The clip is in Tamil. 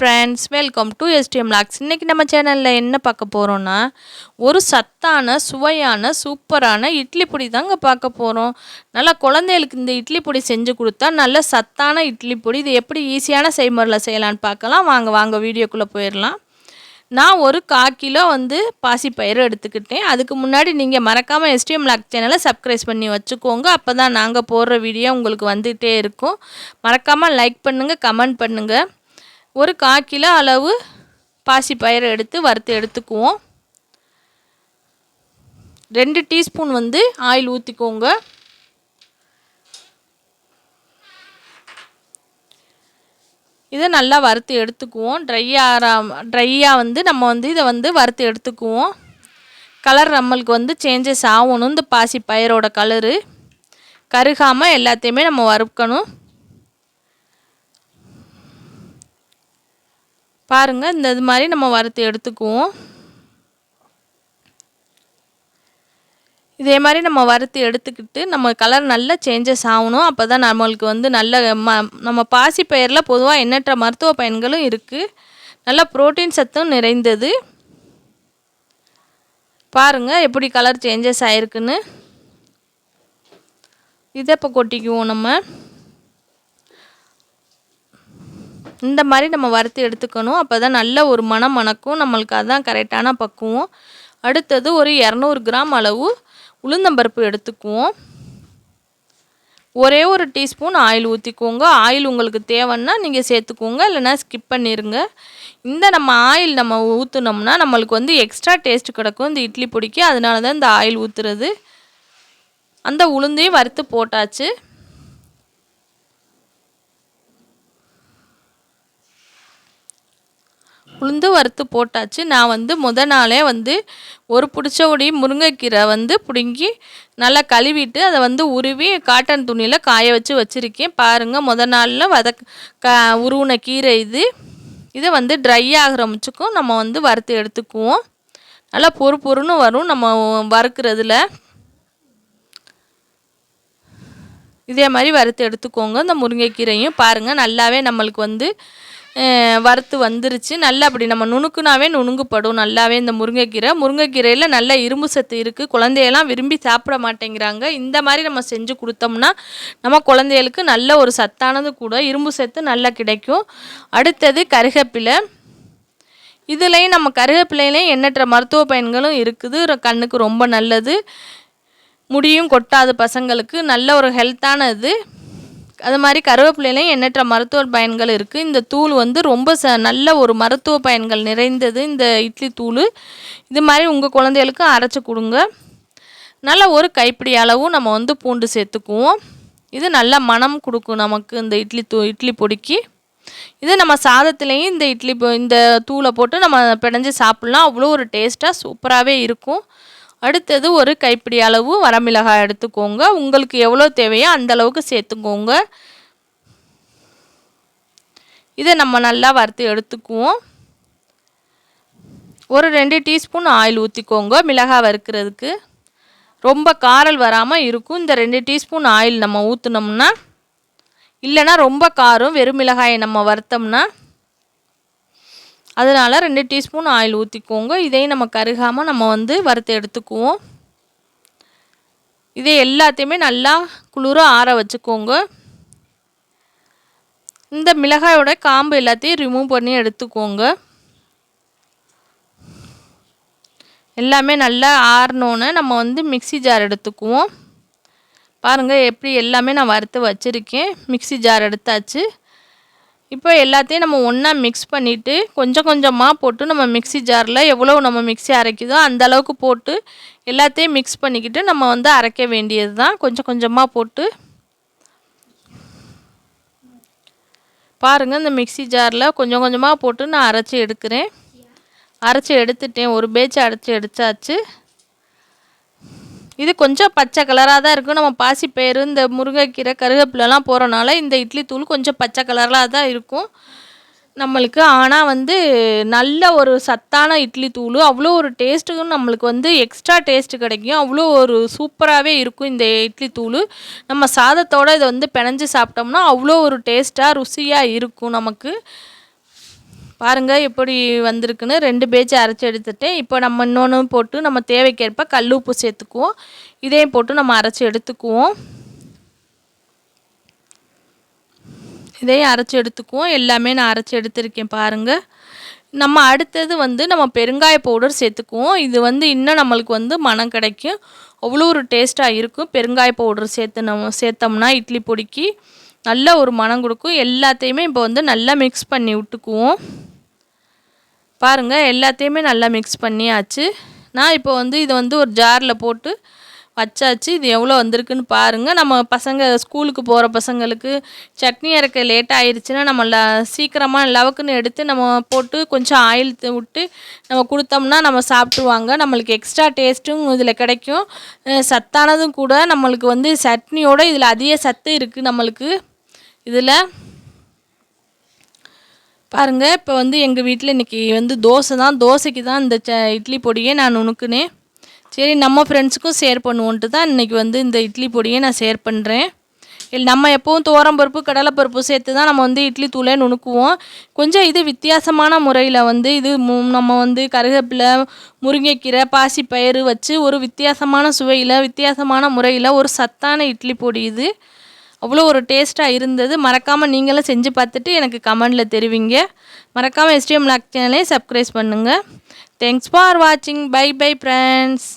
Friends welcome to STM logs இன்றைக்கி நம்ம சேனலில் என்ன பார்க்க போகிறோன்னா ஒரு சத்தான சுவையான சூப்பரான இட்லி பொடி தாங்க பார்க்க போகிறோம் நல்லா குழந்தைகளுக்கு இந்த இட்லி பொடி செஞ்சு கொடுத்தா நல்ல சத்தான இட்லி பொடி. இது எப்படி ஈஸியான செய்முறையில் செய்யலான்னு பார்க்கலாம். வாங்க வாங்க வீடியோக்குள்ளே போயிடலாம். நான் ஒரு கா கிலோ வந்து பாசிப்பயிறு எடுத்துக்கிட்டேன். அதுக்கு முன்னாடி நீங்கள் மறக்காமல் எஸ்டிஎம் லாக் சேனலை சப்ஸ்கிரைப் பண்ணி வச்சுக்கோங்க. அப்போ தான் நாங்கள் போடுற வீடியோ உங்களுக்கு வந்துகிட்டே இருக்கும். மறக்காமல் லைக் பண்ணுங்கள் கமெண்ட் பண்ணுங்கள் ஒரு கால் கிலோ அளவு பாசிப்பயிறு எடுத்து வறுத்து எடுத்துக்குவோம். ரெண்டு டீஸ்பூன் வந்து ஆயில் ஊற்றிக்கோங்க இதை நல்லா வறுத்து எடுத்துக்குவோம். ட்ரை ஆறா ட்ரையாக வந்து நம்ம வந்து இதை வந்து வறுத்து எடுத்துக்குவோம். கலர் நம்மளுக்கு வந்து சேஞ்சஸ் ஆகணும். இந்த பாசி பயிரோட கலரு கருகாமல் எல்லாத்தையுமே நம்ம வறுக்கணும். பாருங்கள் இந்த இது மாதிரி நம்ம வறுத்து எடுத்துக்குவோம். இதே மாதிரி நம்ம வறுத்து எடுத்துக்கிட்டு நம்ம கலர் நல்ல சேஞ்சஸ் ஆகணும். அப்போ தான் நம்மளுக்கு வந்து நல்ல ம நம்ம பாசி பயிரில் பொதுவாக எண்ணற்ற மருத்துவ பயன்களும் இருக்குது நல்ல ப்ரோட்டீன் சத்தும் நிறைந்தது. பாருங்கள் எப்படி கலர் சேஞ்சஸ் ஆகிருக்குன்னு இதை இப்போ கொட்டிக்குவோம் நம்ம. இந்த மாதிரி நம்ம வறுத்து எடுத்துக்கணும். அப்போ தான் நல்ல ஒரு மனம் மணக்கும். நம்மளுக்கு அதுதான் கரெக்டான பக்குவம். அடுத்தது ஒரு இரநூறு கிராம் அளவு உளுந்தம்பருப்பு எடுத்துக்குவோம். ஒரே ஒரு டீஸ்பூன் ஆயில் ஊற்றிக்கோங்க ஆயில் உங்களுக்கு தேவைன்னா நீங்கள் சேர்த்துக்கோங்க. இல்லைனா ஸ்கிப் பண்ணிடுங்க இந்த நம்ம ஆயில் நம்ம ஊற்றுனோம்னா நம்மளுக்கு வந்து எக்ஸ்ட்ரா டேஸ்ட் கிடக்கும். இந்த இட்லி பொடிக்கு. அதனால தான் இந்த ஆயில் ஊற்றுறது அந்த உளுந்தையும் வறுத்து போட்டாச்சு. உளுந்து வறுத்து போட்டாச்சு. நான் வந்து முத நாளே வந்து ஒரு பிடிச்சபடி முருங்கைக்கீரை வந்து பிடுங்கி நல்லா கழுவிட்டு அதை வந்து உருவி காட்டன் துணியில் காய வச்சு வச்சுருக்கேன். பாருங்கள் முத நாளில் வதக் க உருவின கீரை இது. இதை வந்து ட்ரை ஆகிற முச்சுக்கும் நம்ம வந்து வறுத்து எடுத்துக்குவோம். நல்லா பொறு பொறுன்னு வரும் நம்ம வறுக்கிறதுல. இதே மாதிரி வறுத்து எடுத்துக்கோங்க இந்த முருங்கைக்கீரையும். பாருங்கள் நல்லாவே நம்மளுக்கு வந்து வறுத்து வந்துருச்சு. நல்லா அப்படி நம்ம நுணுக்குனாவே நுணுங்குப்படும் நல்லாவே இந்த முருங்கைக்கீரை. முருங்கைக்கீரையில் நல்ல இரும்பு சத்து இருக்குது குழந்தையெல்லாம் விரும்பி சாப்பிட மாட்டேங்கிறாங்க. இந்த மாதிரி நம்ம செஞ்சு கொடுத்தோம்னா நம்ம குழந்தைகளுக்கு நல்ல ஒரு சத்தானது கூட இரும்பு சத்து நல்லா கிடைக்கும். அடுத்தது கருகப்பிலை. இதுலேயும் நம்ம கருவேப்பிலையிலையும் எண்ணற்ற மருத்துவ பயன்களும் இருக்குது. கண்ணுக்கு ரொம்ப நல்லது. முடியும் கொட்டாது பசங்களுக்கு. நல்ல ஒரு ஹெல்த்தான இது அது மாதிரி கருவேப்பிலையிலையும் எண்ணற்ற மருத்துவ பயன்கள் இருக்குது இந்த தூள் வந்து ரொம்ப ச நல்ல ஒரு மருத்துவ பயன்கள் நிறைந்தது இந்த இட்லி தூள். இது மாதிரி உங்கள் குழந்தைகளுக்கு அரைச்சி கொடுங்க. நல்ல ஒரு கைப்பிடி அளவும் நம்ம வந்து பூண்டு சேர்த்துக்குவோம். இது நல்ல மனம் கொடுக்கும் நமக்கு இந்த இட்லி தூ இட்லி பொடிக்கு. இது நம்ம சாதத்துலேயும் இந்த இட்லி இந்த தூளை போட்டு நம்ம பிணைஞ்சு சாப்பிட்லாம். அவ்வளோ ஒரு டேஸ்ட்டாக சூப்பராகவே இருக்கும். அடுத்தது ஒரு கைப்பிடி அளவு வரமிளகாய் எடுத்துக்கோங்க. உங்களுக்கு எவ்வளோ தேவையோ அந்த அளவுக்கு சேர்த்துக்கோங்க. இதை நம்ம நல்லா வறுத்து எடுத்துக்குவோம். ஒரு ரெண்டு டீஸ்பூன் ஆயில் ஊற்றிக்கோங்க மிளகாய் வறுக்கிறதுக்கு. ரொம்ப காரல் வராமல் இருக்கும். இந்த ரெண்டு டீஸ்பூன் ஆயில் நம்ம ஊற்றினோம்னா இல்லைனா ரொம்ப காரம் வெறும் மிளகாயை நம்ம வறுத்தோம்னா அதனால் ரெண்டு டீஸ்பூன் ஆயில் ஊற்றிக்கோங்க இதையும் நம்ம கருகாமல் நம்ம வந்து வறுத்து எடுத்துக்குவோம். இதை எல்லாத்தையுமே நல்லா குளிர ஆற வச்சுக்கோங்க. இந்த மிளகாயோட காம்பு எல்லாத்தையும் ரிமூவ் பண்ணி எடுத்துக்கோங்க. எல்லாமே நல்லா ஆறினோன்னு நம்ம வந்து மிக்சி ஜார் எடுத்துக்குவோம். பாருங்கள் எப்படி எல்லாமே நான் வறுத்து வச்சுருக்கேன். மிக்சி ஜார் எடுத்தாச்சு. இப்போ எல்லாத்தையும் நம்ம ஒன்றா மிக்ஸ் பண்ணிவிட்டு கொஞ்சம் கொஞ்சமாக போட்டு நம்ம மிக்சி ஜாரில் எவ்வளோ நம்ம மிக்சி அரைக்குதோ அந்த அளவுக்கு போட்டு எல்லாத்தையும் மிக்ஸ் பண்ணிக்கிட்டு நம்ம வந்து அரைக்க வேண்டியது தான் கொஞ்சம் கொஞ்சமாக போட்டு பாருங்கள் இந்த மிக்சி ஜாரில் கொஞ்சம் கொஞ்சமாக போட்டு நான் அரைச்சி எடுக்கிறேன். அரைச்சி எடுத்துட்டேன். ஒரு பேச்சு அரைச்சி எடுத்தாச்சு. இது கொஞ்சம் பச்சை கலராக தான் இருக்கும். நம்ம பாசிப்பயிறு இந்த முருங்கைக்கீரை கருவேப்பிலலாம் போகிறனால இந்த இட்லி தூள் கொஞ்சம் பச்சை கலராக தான் இருக்கும். நம்மளுக்கு ஆனால் வந்து நல்ல ஒரு சத்தான இட்லி தூள் அவ்வளோ ஒரு டேஸ்ட்டுக்கும் நம்மளுக்கு வந்து எக்ஸ்ட்ரா டேஸ்ட்டு கிடைக்கும். அவ்வளோ ஒரு சூப்பராகவே இருக்கும் இந்த இட்லி தூள். நம்ம சாதத்தோடு இதை வந்து பிணைஞ்சு சாப்பிட்டோம்னா அவ்வளோ ஒரு டேஸ்ட்டாக ருசியாக இருக்கும் நமக்கு. பாருங்கள் எப்படி வந்திருக்குன்னு ரெண்டு பேஜ் அரைச்சி எடுத்துட்டேன். இப்போ நம்ம இன்னொன்று போட்டு நம்ம தேவைக்கேற்ப கல் உப்பு சேர்த்துக்குவோம். இதையும் போட்டு நம்ம அரைச்சி எடுத்துக்குவோம். இதையும் அரைச்சி எடுத்துக்குவோம். எல்லாமே நான் அரைச்சி எடுத்திருக்கேன் பாருங்கள் நம்ம அடுத்தது வந்து நம்ம பெருங்காய பவுடர் சேர்த்துக்குவோம். இது வந்து இன்னும் நம்மளுக்கு வந்து மனம் கிடைக்கும். அவ்வளோ ஒரு டேஸ்ட்டாக இருக்கும். பெருங்காய பவுடர் சேர்த்து நம்ம சேர்த்தோம்னா இட்லி பொடிக்கு நல்ல ஒரு மனம் கொடுக்கும். எல்லாத்தையுமே இப்போ வந்து நல்லா மிக்ஸ் பண்ணி விட்டுக்குவோம். பாருங்கள் எல்லாத்தையுமே நல்லா மிக்ஸ் பண்ணியாச்சு. நான் இப்போ வந்து இதை வந்து ஒரு ஜாரில் போட்டு வச்சாச்சு. இது எவ்வளோ வந்திருக்குன்னு பாருங்கள் நம்ம பசங்க ஸ்கூலுக்கு போகிற பசங்களுக்கு சட்னி அரைக்க லேட் ஆயிடுச்சுன்னா நம்ம ல சீக்கிரமாக லவக்குன்னு எடுத்து நம்ம போட்டு கொஞ்சம் ஆயில் விட்டு நம்ம கொடுத்தோம்னா நம்ம சாப்பிட்ருவாங்க நம்மளுக்கு எக்ஸ்ட்ரா டேஸ்ட்டும் இதில் கிடைக்கும். சத்தானதும் கூட நம்மளுக்கு வந்து சட்னியோட இதில் அதிக சத்து இருக்குது நம்மளுக்கு. இதில் பாருங்கள் இப்போ வந்து எங்கள் வீட்டில் இன்றைக்கி வந்து தோசை தான். தோசைக்கு தான் இந்த ச இட்லி பொடியை நான் நுணுக்குனேன் சரி நம்ம ஃப்ரெண்ட்ஸுக்கும் ஷேர் பண்ணுவோன்ட்டு தான் இன்றைக்கி வந்து இந்த இட்லி பொடியை நான் ஷேர் பண்ணுறேன் இல்லை நம்ம எப்போவும் துவரம்பருப்பு கடலைப்பருப்பு சேர்த்து தான் நம்ம வந்து இட்லி தூளே நுணுக்குவோம். கொஞ்சம் இது வித்தியாசமான முறையில் வந்து இது மு- நம்ம வந்து கருவேப்பிலை முருங்கைக்கீரை பாசிப்பயிறு வச்சு ஒரு வித்தியாசமான சுவையில் வித்தியாசமான முறையில் ஒரு சத்தான இட்லி பொடி இது. அவ்வளோ ஒரு டேஸ்ட்டாக இருந்தது. மறக்காமல் நீங்களும் செஞ்சு பார்த்துட்டு எனக்கு கமெண்டில் தெரிவிங்க. மறக்காமல் எஸ்டிஎம் லாக் சேனலையும் சப்ஸ்கிரைப் பண்ணுங்கள் தேங்க்ஸ் ஃபார் வாட்சிங் பை பை ஃப்ரெண்ட்ஸ்